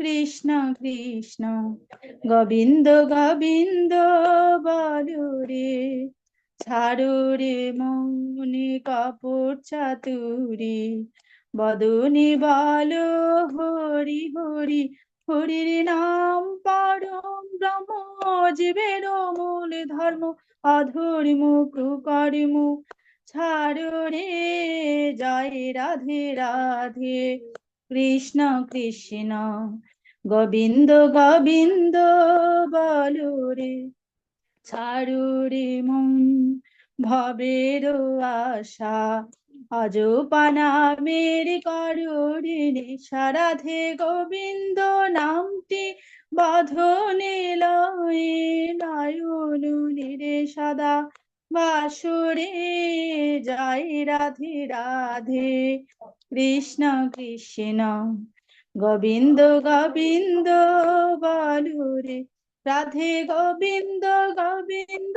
কৃষ্ণ কৃষ্ণ, গোবিন্দ গোবিন্দ, বলো রে, ছাড়ো রে মনে কাপড় চাতুরি, বদনে বলো হরি হরি, হরির নাম পরম ব্রহ্ম জীবের মূল ধর্ম, অধর্ম কুকর্ম, ছাড়ো রে, জয় রাধে রাধে, কৃষ্ণ কৃষ্ণ গোবিন্দ গোবিন্দ, বলো রে। ছাড়ো রে মন, ভবের আশা। অজপানা মেরে করুণে সারাধে গোবিন্দ, নামটি বাঁধনে লয়ে নয়ন নিরে সদা। বাসুরে জয় রাধে রাধে, কৃষ্ণ কৃষ্ণ। গোবিন্দ গোবিন্দ বলুরে রাধে গোবিন্দ গোবিন্দ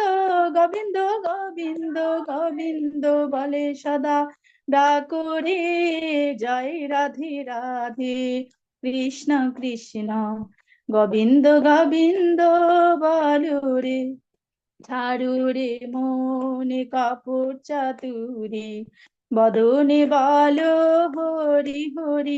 গোবিন্দ গোবিন্দ গোবিন্দ বলে সদা। ডাকুরে জয় রাধে রাধে। কৃষ্ণ কৃষ্ণ, গোবিন্দ গোবিন্দ বলুরে ছাড়ুরে মনে, কাপড় চাতুরে বদনে বলো, হরি হরি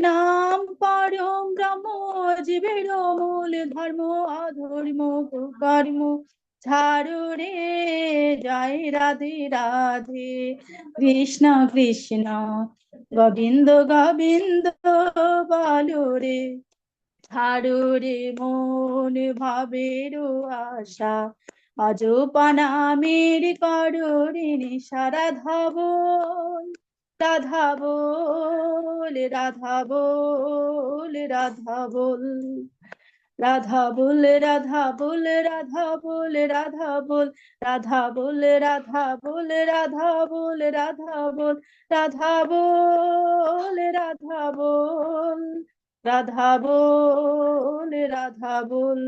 নাম পরম ব্রহ্ম, জীবের মূল ধর্ম, অধর্ম, কর্ম। ছাড়ো রে, জয় রাধে রাধে। কৃষ্ণ কৃষ্ণ, গোবিন্দ গোবিন্দ, বলো রে। ছাড়ো রে মন ভাবের আশা। অজপানা মের করো সারা ধাবন। রাধা বল রাধা বল রাধা বল রাধা বল রাধা বল রাধা বল রাধা বল রাধা বল রাধা বল রাধা বল রাধা বল রাধা বল রাধা বল রাধা বল রাধা বল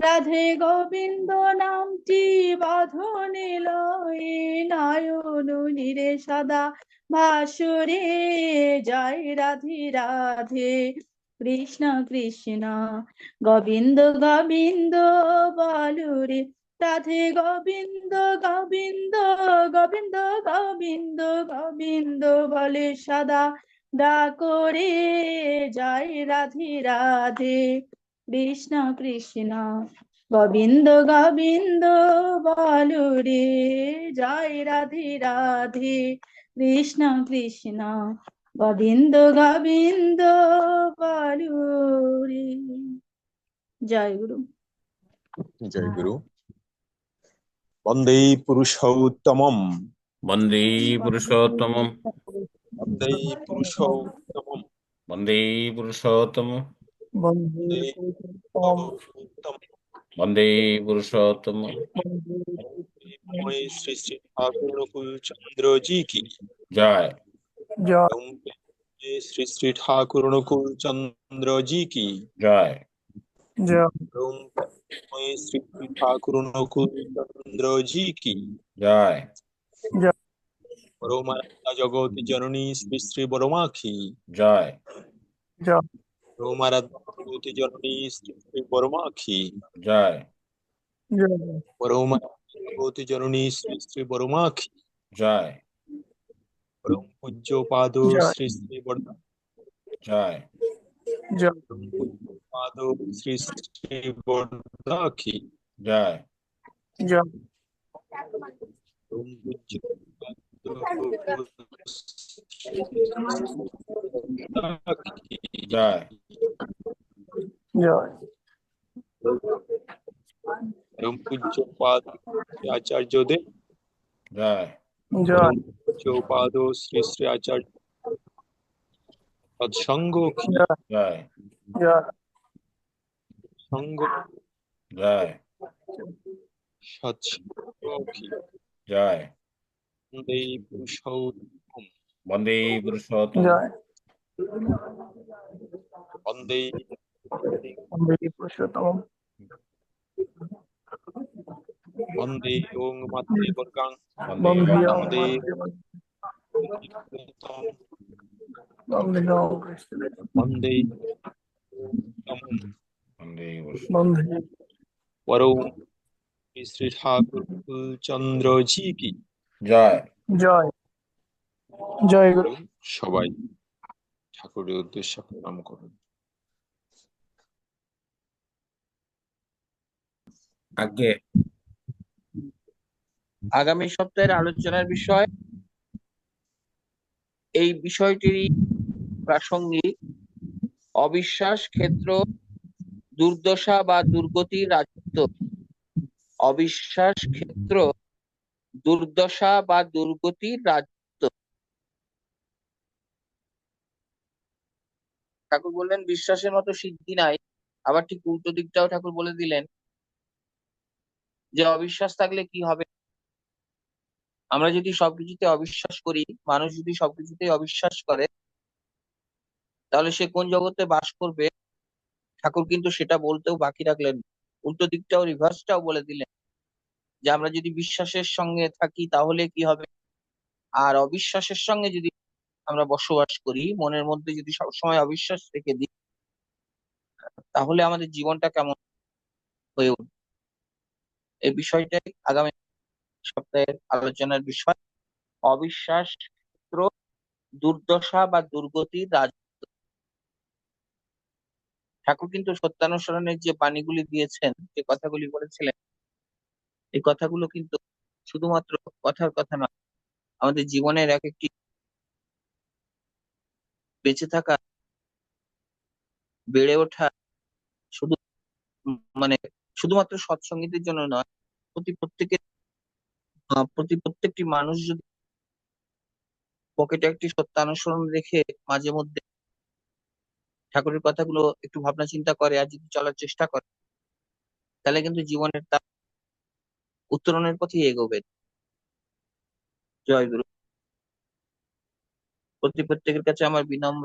রাধে গোবিন্দ নামটি বাঁধনে লয়ে নয়ন নিরে সদা ভাসুরে জয় রাধে রাধে। কৃষ্ণ কৃষ্ণ, গোবিন্দ গোবিন্দ বলুরে রাধে গোবিন্দ গোবিন্দ গোবিন্দ গোবিন্দ গোবিন্দ বলে সদা ডাকরে জয় রাধে রাধে। কৃষ্ণ কৃষ্ণ, গোবিন্দ গোবিন্দ বলুরে জয় রাধে রাধে। কৃষ্ণ কৃষ্ণ গোবিন্দ গোবিন্দ পারুরি জয় গুরু। জয় গুরু। বন্দে পুরুষোত্তমম। বন্দে পুরুষোত্তমম। বন্দে পুরুষোত্তমম। বন্দে পুরুষোত্তম বন্দে পুরুষোত্তম বন্দে পুরুষোত্তম। শ্রী শ্রী ঠাকুর চন্দ্রজি কি? জয়। কি? জয়। শ্রী শ্রী ঠাকুর নকুল চন্দ্রজি কি? জয়। জগৎ জননী শ্রী শ্রী বড়মা জয়। জয়। પ્રભુ મારા ભૂતિજનની સ્તુતિ પરમા કી જય પ્રભુ મારા ભૂતિજનની સ્તુતિ પરમા કી જય પરમ પૂજ્ય પાદો શ્રી શ્રી બળ જય જય પાદો શ્રી શ્રી બળદા કી જય જય પરમ પૂજ્ય પાદો জয় এবং পূজ্যপাদ আচার্যদেব জয় জয় পূজ্যপাদ শ্রী শ্রী আচার্য সৎসঙ্গ কি জয় জয় জয় সঙ্গ জয় সৎসঙ্গ কি জয় বন্দে পুরুষোত্তম বন্দে পুরুষোত্তম বন্দে বন্দে পুরুষোত্তম বন্দে ওং মাত্রে বর্গাং বন্দে বন্দে বন্দে বন্দে বন্দে বন্দে পুরুষ- বন্দে পরম শ্রী শ্রী ঠাকুর চন্দ্র জি কি জয় জয় জয় গুরু। সবাই ঠাকুরের উদ্দেশ্যে প্রণাম করুন। আগে আগামী সপ্তাহের আলোচনার বিষয় এই বিষয়টিরই প্রাসঙ্গিক। অবিশ্বাস ক্ষেত্র দুর্দশা বা দুর্গতির রাজত্ব। অবিশ্বাস ক্ষেত্র দুর্দশা বা দুর্গতির রাজত্ব। ঠাকুর বললেন, বিশ্বাসের মতো সিদ্ধি নাই। আবার ঠিক উল্টো দিকটাও ঠাকুর বলে দিলেন যে, অবিশ্বাস থাকলে কি হবে? আমরা যদি সবকিছুতে অবিশ্বাস করি, মানুষ যদি সবকিছুতে অবিশ্বাস করে, তাহলে সে কোন জগতে বাস করবে? ঠাকুর কিন্তু সেটা বলতেও বাকি রাখলেন। উল্টো দিকটাও রিভার্সটাও বলে দিলেন যে, আমরা যদি বিশ্বাসের সঙ্গে থাকি তাহলে কি হবে? আর অবিশ্বাসের সঙ্গে যদি আমরা বসবাস করি, মনের মধ্যে যদি সবসময় অবিশ্বাস রেখে দিই, তাহলে আমাদের জীবনটা কেমন হয়ে উঠবে? এই বিষয়টাই আগামী সপ্তাহের আলোচনার বিষয়। অবিশ্বাস ক্ষেত্র, দুর্দশা বা দুর্গতি রাজ। ঠাকুর কিন্তু সত্যানুসরণের যে বাণীগুলি দিয়েছেন, যে কথাগুলি বলেছিলেন, এই কথাগুলো কিন্তু শুধুমাত্র কথার কথা নয়, আমাদের জীবনের এক একটি বেঁচে থাকা, বেড়ে ওঠা শুধু মানে শুধুমাত্র সৎসঙ্গীদের জন্য নয়, প্রতি প্রত্যেকের প্রতি প্রত্যেকটি মানুষ যদি পকেটে একটি সত্যানুসরণ রেখে মাঝে মধ্যে ঠাকুরের কথাগুলো একটু ভাবনা চিন্তা করে আর যদি চলার চেষ্টা করে, তাহলে কিন্তু জীবনের তার উত্তরণের পথেই এগোবে। জয় গুরু। প্রতি, প্রত্যেকের কাছে আমার বিনম্র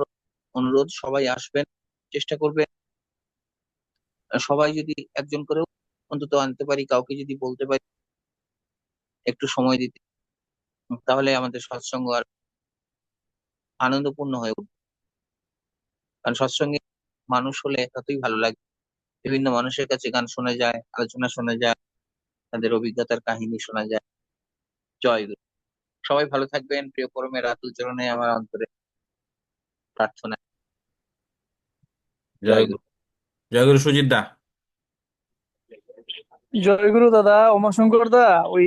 অনুরোধ, সবাই আসবেন, চেষ্টা করবেন। সবাই যদি একজন করেও অন্তত আনতে পারি, কাউকে যদি বলতে পারি, একটু সময় দিতে, তাহলে আমাদের সৎসঙ্গ আর আনন্দপূর্ণ হয়ে উঠবে। কারণ সৎসঙ্গে মানুষ হলে ততই ভালো লাগে। বিভিন্ন মানুষের কাছে গান শোনা যায়, আলোচনা শোনা যায়, তাদের অভিজ্ঞতার কাহিনী শোনা যায়। জয় সবাই ভালো থাকবেন। প্রিয় পরমের রাতুল চরণে আমার অন্তরে প্রার্থনা। জয় গুরু। জয় গুরু সুজিত দা। জয় গুরু দাদা উমাশঙ্কর দা ওই